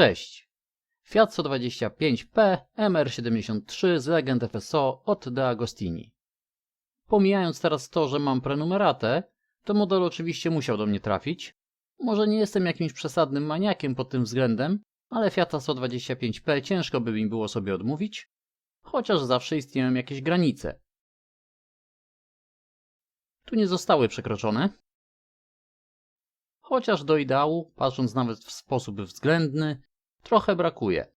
Cześć! Fiat 125P MR73 z legend FSO od De Agostini. Pomijając teraz to, że mam prenumeratę, to model oczywiście musiał do mnie trafić. Może nie jestem jakimś przesadnym maniakiem pod tym względem, ale Fiata 125P ciężko by mi było sobie odmówić, chociaż zawsze istnieją jakieś granice. Tu nie zostały przekroczone, chociaż do ideału, patrząc nawet w sposób względny, trochę brakuje.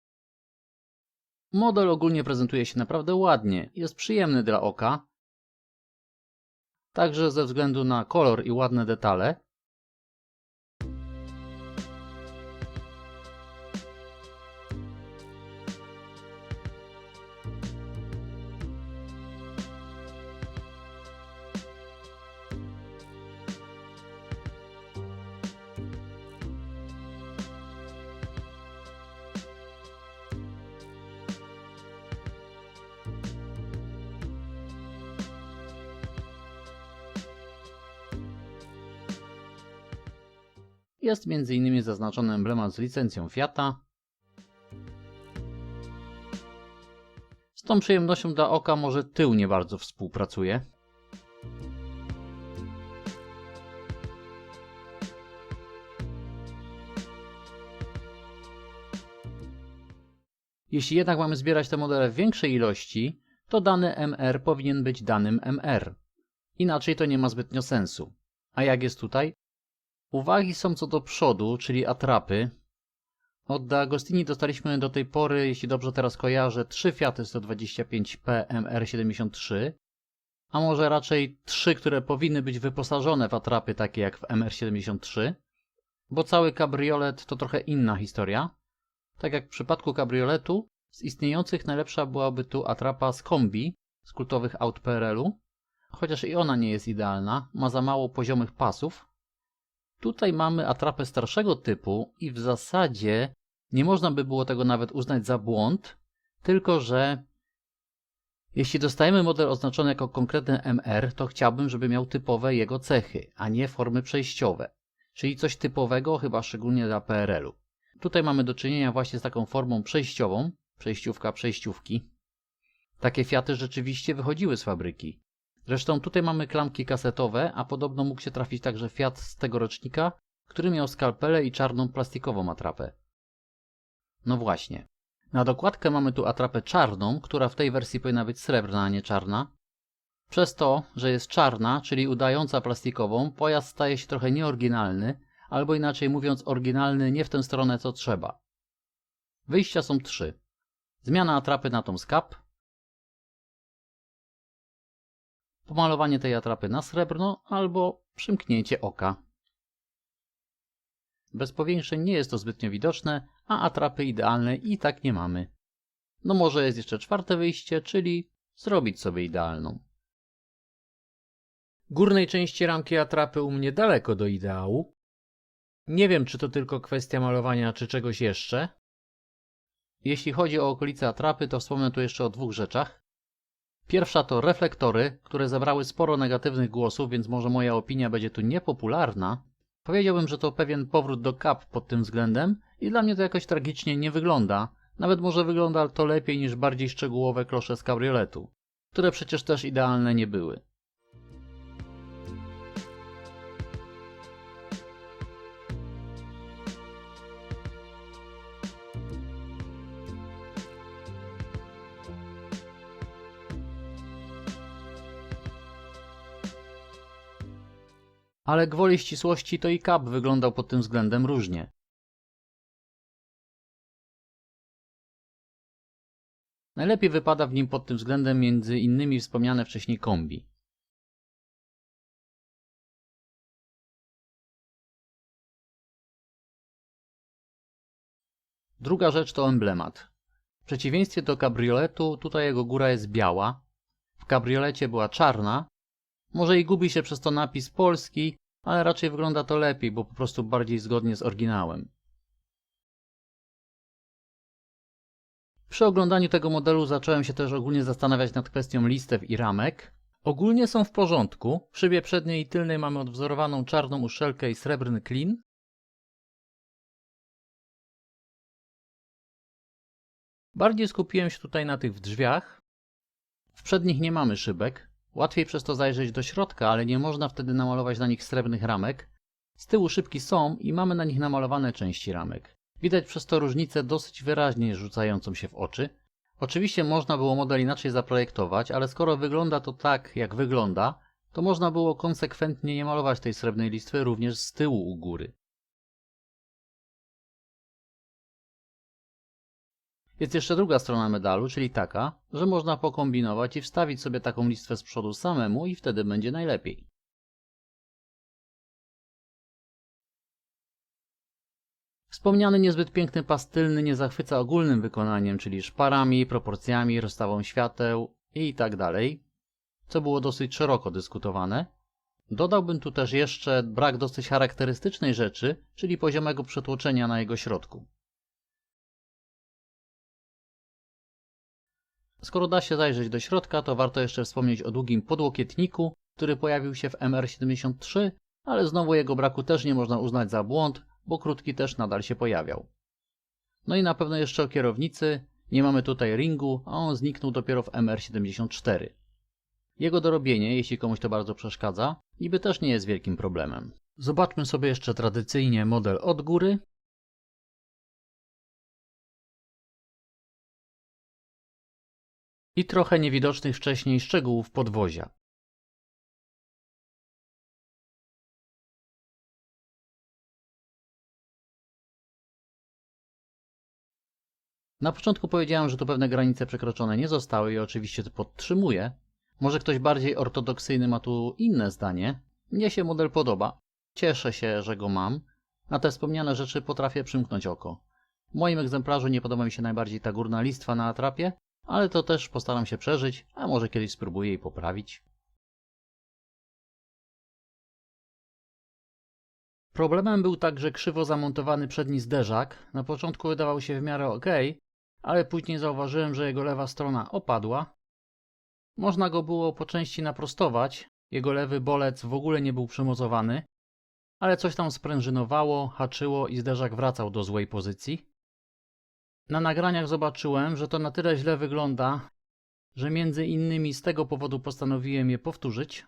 Model ogólnie prezentuje się naprawdę ładnie, jest przyjemny dla oka, także ze względu na kolor i ładne detale. Jest m.in. zaznaczony emblemat z licencją Fiata. Z tą przyjemnością dla oka może tył nie bardzo współpracuje. Jeśli jednak mamy zbierać te modele w większej ilości, to dany MR powinien być danym MR. Inaczej to nie ma zbytnio sensu. A jak jest tutaj? Uwagi są co do przodu, czyli atrapy. Od De Agostini dostaliśmy do tej pory, jeśli dobrze teraz kojarzę, 3 Fiaty 125P MR73, a może raczej 3, które powinny być wyposażone w atrapy takie jak w MR73, bo cały kabriolet to trochę inna historia. Tak jak w przypadku kabrioletu, z istniejących najlepsza byłaby tu atrapa z kombi, z kultowych aut PRL-u, chociaż i ona nie jest idealna, ma za mało poziomych pasów, Tutaj mamy atrapę starszego typu i w zasadzie nie można by było tego nawet uznać za błąd, tylko że jeśli dostajemy model oznaczony jako konkretny MR, to chciałbym, żeby miał typowe jego cechy, a nie formy przejściowe, czyli coś typowego chyba szczególnie dla PRL-u. Tutaj mamy do czynienia właśnie z taką formą przejściową, przejściówka przejściówki. Takie Fiaty rzeczywiście wychodziły z fabryki. Zresztą tutaj mamy klamki kasetowe, a podobno mógł się trafić także Fiat z tego rocznika, który miał skalpelę i czarną plastikową atrapę. No właśnie. Na dokładkę mamy tu atrapę czarną, która w tej wersji powinna być srebrna, a nie czarna. Przez to, że jest czarna, czyli udająca plastikową, pojazd staje się trochę nieoryginalny, albo inaczej mówiąc oryginalny nie w tę stronę co trzeba. Wyjścia są trzy. Zmiana atrapy na tą skap, pomalowanie tej atrapy na srebrno albo przymknięcie oka. Bez powiększeń nie jest to zbytnio widoczne, a atrapy idealnej i tak nie mamy. No może jest jeszcze czwarte wyjście, czyli zrobić sobie idealną. Górnej części ramki atrapy u mnie daleko do ideału. Nie wiem, czy to tylko kwestia malowania, czy czegoś jeszcze. Jeśli chodzi o okolice atrapy, to wspomnę tu jeszcze o dwóch rzeczach. Pierwsza to reflektory, które zebrały sporo negatywnych głosów, więc może moja opinia będzie tu niepopularna. Powiedziałbym, że to pewien powrót do kap pod tym względem i dla mnie to jakoś tragicznie nie wygląda. Nawet może wygląda to lepiej niż bardziej szczegółowe klosze z kabrioletu, które przecież też idealne nie były. Ale gwoli ścisłości to i Cap wyglądał pod tym względem różnie. Najlepiej wypada w nim pod tym względem między innymi wspomniane wcześniej kombi. Druga rzecz to emblemat. W przeciwieństwie do kabrioletu, tutaj jego góra jest biała. W kabriolecie była czarna. Może i gubi się przez to napis polski, ale raczej wygląda to lepiej, bo po prostu bardziej zgodnie z oryginałem. Przy oglądaniu tego modelu zacząłem się też ogólnie zastanawiać nad kwestią listew i ramek. Ogólnie są w porządku. W szybie przedniej i tylnej mamy odwzorowaną czarną uszczelkę i srebrny klin. Bardziej skupiłem się tutaj na tych w drzwiach. W przednich nie mamy szybek. Łatwiej przez to zajrzeć do środka, ale nie można wtedy namalować na nich srebrnych ramek. Z tyłu szybki są i mamy na nich namalowane części ramek. Widać przez to różnicę dosyć wyraźnie rzucającą się w oczy. Oczywiście można było model inaczej zaprojektować, ale skoro wygląda to tak, jak wygląda, to można było konsekwentnie nie malować tej srebrnej listwy również z tyłu u góry. Jest jeszcze druga strona medalu, czyli taka, że można pokombinować i wstawić sobie taką listwę z przodu samemu i wtedy będzie najlepiej. Wspomniany niezbyt piękny pastylny nie zachwyca ogólnym wykonaniem, czyli szparami, proporcjami, rozstawą świateł i tak co było dosyć szeroko dyskutowane. Dodałbym tu też jeszcze brak dosyć charakterystycznej rzeczy, czyli poziomego przetłoczenia na jego środku. Skoro da się zajrzeć do środka, to warto jeszcze wspomnieć o długim podłokietniku, który pojawił się w MR73, ale znowu jego braku też nie można uznać za błąd, bo krótki też nadal się pojawiał. No i na pewno jeszcze o kierownicy. Nie mamy tutaj ringu, a on zniknął dopiero w MR74. Jego dorobienie, jeśli komuś to bardzo przeszkadza, niby też nie jest wielkim problemem. Zobaczmy sobie jeszcze tradycyjnie model od góry. I trochę niewidocznych wcześniej szczegółów podwozia. Na początku powiedziałem, że tu pewne granice przekroczone nie zostały i oczywiście to podtrzymuję. Może ktoś bardziej ortodoksyjny ma tu inne zdanie. Mnie się model podoba. Cieszę się, że go mam. Na te wspomniane rzeczy potrafię przymknąć oko. W moim egzemplarzu nie podoba mi się najbardziej ta górna listwa na atrapie, ale to też postaram się przeżyć, a może kiedyś spróbuję jej poprawić. Problemem był także krzywo zamontowany przedni zderzak. Na początku wydawał się w miarę ok, ale później zauważyłem, że jego lewa strona opadła. Można go było po części naprostować, jego lewy bolec w ogóle nie był przymocowany, ale coś tam sprężynowało, haczyło i zderzak wracał do złej pozycji. Na nagraniach zobaczyłem, że to na tyle źle wygląda, że między innymi z tego powodu postanowiłem je powtórzyć.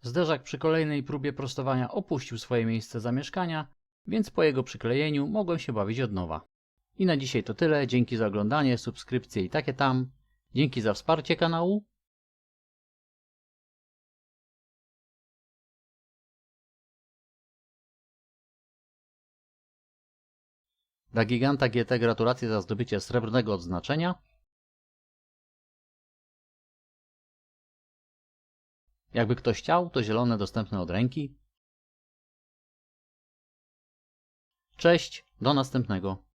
Zderzak przy kolejnej próbie prostowania opuścił swoje miejsce zamieszkania, więc po jego przyklejeniu mogłem się bawić od nowa. I na dzisiaj to tyle. Dzięki za oglądanie, subskrypcje i takie tam. Dzięki za wsparcie kanału. Dla Giganta GT gratulacje za zdobycie srebrnego odznaczenia. Jakby ktoś chciał, to zielone dostępne od ręki. Cześć, do następnego.